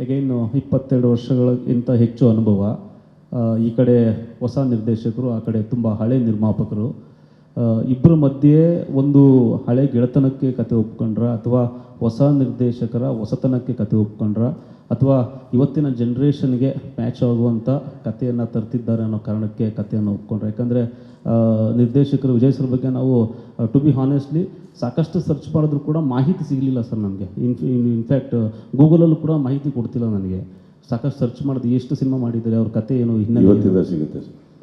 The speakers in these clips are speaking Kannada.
ಅಗೈನ್ ಇಪ್ಪತ್ತೆರಡು ವರ್ಷಗಳಿಗಿಂತ ಹೆಚ್ಚು ಅನುಭವ. ಈ ಕಡೆ ಹೊಸ ನಿರ್ದೇಶಕರು, ಆ ಕಡೆ ತುಂಬ ಹಳೆ ನಿರ್ಮಾಪಕರು. ಇಬ್ಬರ ಮಧ್ಯೆ ಒಂದು ಹಳೆ ಗೆಳೆತನಕ್ಕೆ ಕತೆ ಒಪ್ಕೊಂಡ್ರ ಅಥವಾ ಹೊಸ ನಿರ್ದೇಶಕರ ಹೊಸತನಕ್ಕೆ ಕತೆ ಒಪ್ಕೊಂಡ್ರ. ಅಥವಾ ಇವತ್ತಿನ ಜನ್ರೇಷನ್ಗೆ ಮ್ಯಾಚ್ ಆಗುವಂಥ ಕಥೆಯನ್ನು ತರ್ತಿದ್ದಾರೆ ಅನ್ನೋ ಕಾರಣಕ್ಕೆ ಕಥೆಯನ್ನು ಒಪ್ಕೊಂಡ್ರೆ. ಯಾಕಂದರೆ ನಿರ್ದೇಶಕರು ವಿಜಯ್ ಸರ್ ಬಗ್ಗೆ ನಾವು ಟು ಬಿ ಹಾನೆಸ್ಟ್ಲಿ ಸಾಕಷ್ಟು ಸರ್ಚ್ ಮಾಡಿದ್ರು ಕೂಡ ಮಾಹಿತಿ ಸಿಗಲಿಲ್ಲ ಸರ್ ನನಗೆ ಇನ್ ಇನ್ಫ್ಯಾಕ್ಟ್ ಗೂಗಲಲ್ಲೂ ಕೂಡ ಮಾಹಿತಿ ಕೊಡ್ತಿಲ್ಲ ನನಗೆ. ಸಾಕಷ್ಟು ಸರ್ಚ್ ಮಾಡಿದ್ರು ಎಷ್ಟು ಸಿನಿಮಾ ಮಾಡಿದ್ದಾರೆ ಅವ್ರ ಕತೆ ಏನು ಹಿನ್ನೆಲೆ? ಸಿಗುತ್ತೆ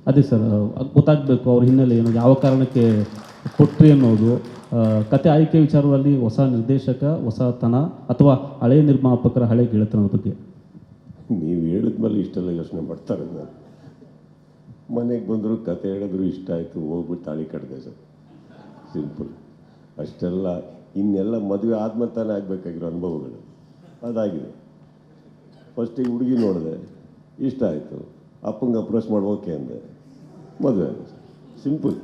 ಅದೇ ಸರ್ ಅದ್ ಗೊತ್ತಾಗಬೇಕು ಅವ್ರ ಹಿನ್ನೆಲೆ ಏನು ಯಾವ ಕಾರಣಕ್ಕೆ ಕೊಟ್ರಿ ಅನ್ನೋದು. ಕತೆ ಆಯ್ಕೆ ವಿಚಾರದಲ್ಲಿ ಹೊಸ ನಿರ್ದೇಶಕ ಹೊಸತನ ಅಥವಾ ಹಳೆ ನಿರ್ಮಾಪಕರ ಹಳೆ ಗೆಳೆತನದ ಬಗ್ಗೆ. ನೀವು ಹೇಳಿದ್ಮೇಲೆ ಇಷ್ಟೆಲ್ಲ ಯೋಚನೆ ಮಾಡ್ತಾರೆ ಮನೆಗೆ ಬಂದರು ಕತೆ ಹೇಳಿದ್ರು ಇಷ್ಟ ಆಯಿತು, ಹೋಗ್ಬಿಟ್ಟು ತಾಳಿ ಕಟ್ಟಿದೆ ಸರ್. ಸಿಂಪಲ್ ಅಷ್ಟೆಲ್ಲ, ಇನ್ನೆಲ್ಲ ಮದುವೆ ಆದ್ಮೇಲೆ ತಾನೇ ಆಗಬೇಕಾಗಿರೋ ಅನುಭವಗಳು. ಅದಾಗಿದೆ. ಫಸ್ಟಿಗೆ ಹುಡುಗಿ ನೋಡಿದೆ, ಇಷ್ಟ ಆಯಿತು. ಅಪ್ಪಂಗೆ ಅಪ್ರೋಚ್ ಮಾಡಿ ಓಕೆ ಅಂದೆ. ಮದುವೆ ಸಿಂಪಲ್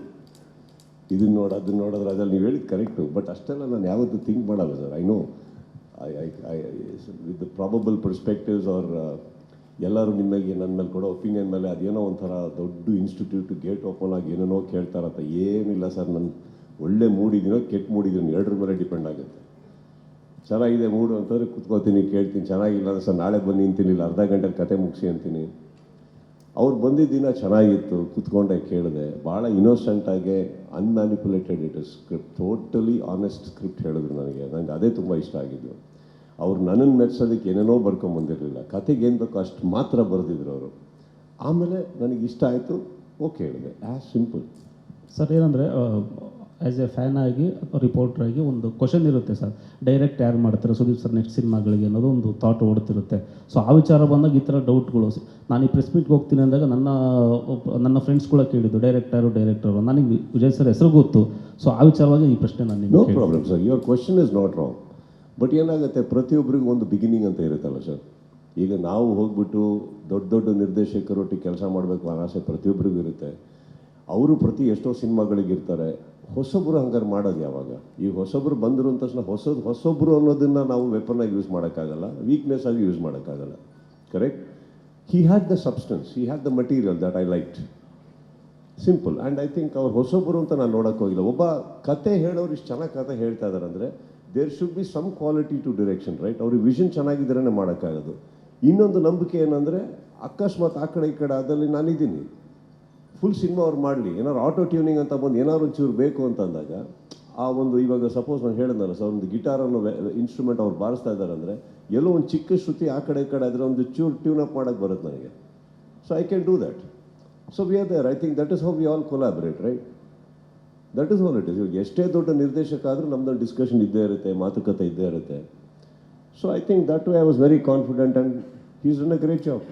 ಇದನ್ನ ನೋಡಿ, ಅದನ್ನ ನೋಡಿದ್ರೆ ಅದ್ರಲ್ಲಿ ನೀವು ಹೇಳಿದ್ದು ಕರೆಕ್ಟು ಬಟ್ ಅಷ್ಟೆಲ್ಲ ನಾನು ಯಾವತ್ತೂ ಥಿಂಕ್ ಮಾಡಲ್ಲ sir I know I I I with probable perspectives ಅವ್ರ ಎಲ್ಲರೂ ನಿಮಗೆ ನನ್ನ ಮೇಲೆ ಕೊಡೋ ಒಪಿನಿಯನ್ ಮೇಲೆ ಅದೇನೋ ಒಂಥರ ದೊಡ್ಡ ಇನ್ಸ್ಟಿಟ್ಯೂಟ್ ಗೇಟ್ ಓಪನ್ ಆಗಿ ಏನೇನೋ ಕೇಳ್ತಾರಂತ ಏನಿಲ್ಲ ಸರ್ ನನ್ನ ಒಳ್ಳೆ ಮೂಡಿದ್ದೀನೋ ಕೆಟ್ಟ ಮೂಡಿದ್ದೀನೋ ಎರಡರ ಮೇಲೆ ಡಿಪೆಂಡ್ ಆಗುತ್ತೆ. ಚೆನ್ನಾಗಿದೆ ಮೂಡು ಅಂತಂದರೆ ಕುತ್ಕೋತೀನಿ ಕೇಳ್ತೀನಿ, ಚೆನ್ನಾಗಿಲ್ಲ ಅಂದರೆ ಸರ್ ನಾಳೆ ಬನ್ನಿ ಅಂತೀನಿ ಇಲ್ಲ, ಅರ್ಧ ಗಂಟೆಲಿ ಕತೆ ಮುಗಿಸಿ ಅಂತೀನಿ. ಅವ್ರು ಬಂದಿದ್ದ ದಿನ ಚೆನ್ನಾಗಿತ್ತು, ಕುತ್ಕೊಂಡೆ ಕೇಳಿದೆ. ಭಾಳ ಇನ್ನೋಸೆಂಟಾಗೆ unmanipulated it script totally honest script ಹೇಳಿದ್ರು ನನಗೆ. ನನಗೆ ಅದೇ ತುಂಬ ಇಷ್ಟ ಆಗಿದ್ದು. ಅವ್ರು ನನ್ನನ್ನು ಮೆಚ್ಚೋದಕ್ಕೆ ಏನೇನೋ ಬರ್ಕೊಂಬಂದಿರಲಿಲ್ಲ ಕತೆಗೆ ಏನು ಬೇಕೋ ಅಷ್ಟು ಮಾತ್ರ ಬರೆದಿದ್ರು ಅವರು. ಆಮೇಲೆ ನನಗೆ ಇಷ್ಟ ಆಯಿತು, ಓಕೆ ಹೇಳಿದೆ. ಆ್ಯಸ್ ಸಿಂಪಲ್ ಸರ್, ಏನಂದರೆ ಆ್ಯಸ್ ಎ ಫ್ಯಾನ್ ಆಗಿ ರಿಪೋರ್ಟರ್ ಆಗಿ ಒಂದು ಕ್ವಶನ್ ಇರುತ್ತೆ ಸರ್ ಡೈರೆಕ್ಟ್ ಯಾರು ಮಾಡ್ತಾರೆ? ಸುದೀಪ್ ಸರ್ ನೆಕ್ಸ್ಟ್ ಸಿನಿಮಾಗಳಿಗೆ ಅನ್ನೋದು ಒಂದು ಥಾಟ್ ಓಡ್ತಿರುತ್ತೆ. ಸೊ ಆ ವಿಚಾರ ಬಂದಾಗ ಈ ಥರ ಡೌಟ್ಗಳು ನಾನು ಈ ಪ್ರೆಸ್ ಮೀಟ್ಗೆ ಹೋಗ್ತೀನಿ ಅಂದಾಗ ನನ್ನ ನನ್ನ ಫ್ರೆಂಡ್ಸ್ ಕೂಡ ಕೇಳಿದ್ದು ಡೈರೆಕ್ಟರು ಡೈರೆಕ್ಟರು ನನಗೆ ವಿಜಯ್ ಸರ್ ಹೆಸರು ಗೊತ್ತು. ಸೊ ಆ ವಿಚಾರವಾಗಿ ಈ ಪ್ರಶ್ನೆ ನಾನು no problem sir your question is not wrong but ಏನಾಗುತ್ತೆ? ಪ್ರತಿಯೊಬ್ಬರಿಗೂ ಒಂದು ಬಿಗಿನಿಂಗ್ ಅಂತ ಇರುತ್ತಲ್ಲ ಸರ್ ಈಗ ನಾವು ಹೋಗ್ಬಿಟ್ಟು ದೊಡ್ಡ ದೊಡ್ಡ ನಿರ್ದೇಶಕರೊಟ್ಟಿಗೆ ಕೆಲಸ ಮಾಡಬೇಕು ಅನ್ನೋ ಆಸೆ ಪ್ರತಿಯೊಬ್ಬರಿಗೂ ಇರುತ್ತೆ. ಅವರು ಪ್ರತಿ ಎಷ್ಟೋ ಸಿನಿಮಾಗಳಿಗೆ ಹೊಸೊಬ್ಬರು ಹಂಗಾರೆ ಮಾಡೋದು ಯಾವಾಗ? ಈಗ ಹೊಸೊಬ್ರು ಬಂದರು ಅಂತ ತಕ್ಷಣ ಹೊಸದು ಹೊಸೊಬ್ರು ಅನ್ನೋದನ್ನು ನಾವು ವೆಪನ್ ಆಗಿ ಯೂಸ್ ಮಾಡೋಕ್ಕಾಗಲ್ಲ. ವೀಕ್ನೆಸ್ ಆಗಿ ಯೂಸ್ ಮಾಡೋಕ್ಕಾಗಲ್ಲ. Correct he had the substance he had the material that I liked simple and I think ಅವ್ರು ಹೊಸೊಬ್ಬರು ಅಂತ ನಾನು ನೋಡೋಕೆ ಹೋಗಿಲ್ಲ. ಒಬ್ಬ ಕತೆ ಹೇಳೋರು ಇಷ್ಟು ಚೆನ್ನಾಗಿ ಕತೆ ಹೇಳ್ತಾ ಇದ್ದಾರೆ ಅಂದರೆ there should be some quality to direction right ಅವ್ರಿಗೆ ವಿಷನ್ ಚೆನ್ನಾಗಿದ್ರೇ ಮಾಡೋಕ್ಕಾಗೋದು. ಇನ್ನೊಂದು ನಂಬಿಕೆ ಏನಂದರೆ, ಅಕಸ್ಮಾತ್ ಆ ಕಡೆ ಈ ಕಡೆ ಅದರಲ್ಲಿ ನಾನಿದ್ದೀನಿ. ಫುಲ್ ಸಿನಿಮಾ ಅವ್ರು ಮಾಡಲಿ. ಏನಾದ್ರು ಆಟೋ ಟ್ಯೂನಿಂಗ್ ಅಂತ ಬಂದು ಏನಾದ್ರು ಒಂಚೂರು ಬೇಕು ಅಂತ ಅಂದಾಗ, ಆ ಒಂದು ಇವಾಗ ಸಪೋಸ್ ನಾನು ಹೇಳಿದ್ನಲ್ಲ ಸರ್ ಒಂದು ಗಿಟಾರ್ ಅನ್ನೋ ಇನ್ಸ್ಟ್ರೂಮೆಂಟ್ ಅವ್ರು ಬಾರಿಸ್ತಾ ಇದ್ದಾರೆ ಅಂದರೆ, ಎಲ್ಲೋ ಒಂದು ಚಿಕ್ಕ ಶ್ರುತಿ ಆ ಕಡೆ ಈ ಕಡೆ ಆದರೆ ಒಂದು ಚೂರು ಟ್ಯೂನ್ ಅಪ್ ಮಾಡೋಕ್ಕೆ ಬರುತ್ತೆ ನನಗೆ. So I can do that so we are there I think that is how we all collaborate right that is all it is ಇವಾಗ ಎಷ್ಟೇ ದೊಡ್ಡ ನಿರ್ದೇಶಕ ಆದರೂ ನಮ್ಮದು ಡಿಸ್ಕಷನ್ ಇದ್ದೇ ಇರುತ್ತೆ, ಮಾತುಕತೆ ಇದ್ದೇ ಇರುತ್ತೆ. So I think that way I was very confident and he's done a great job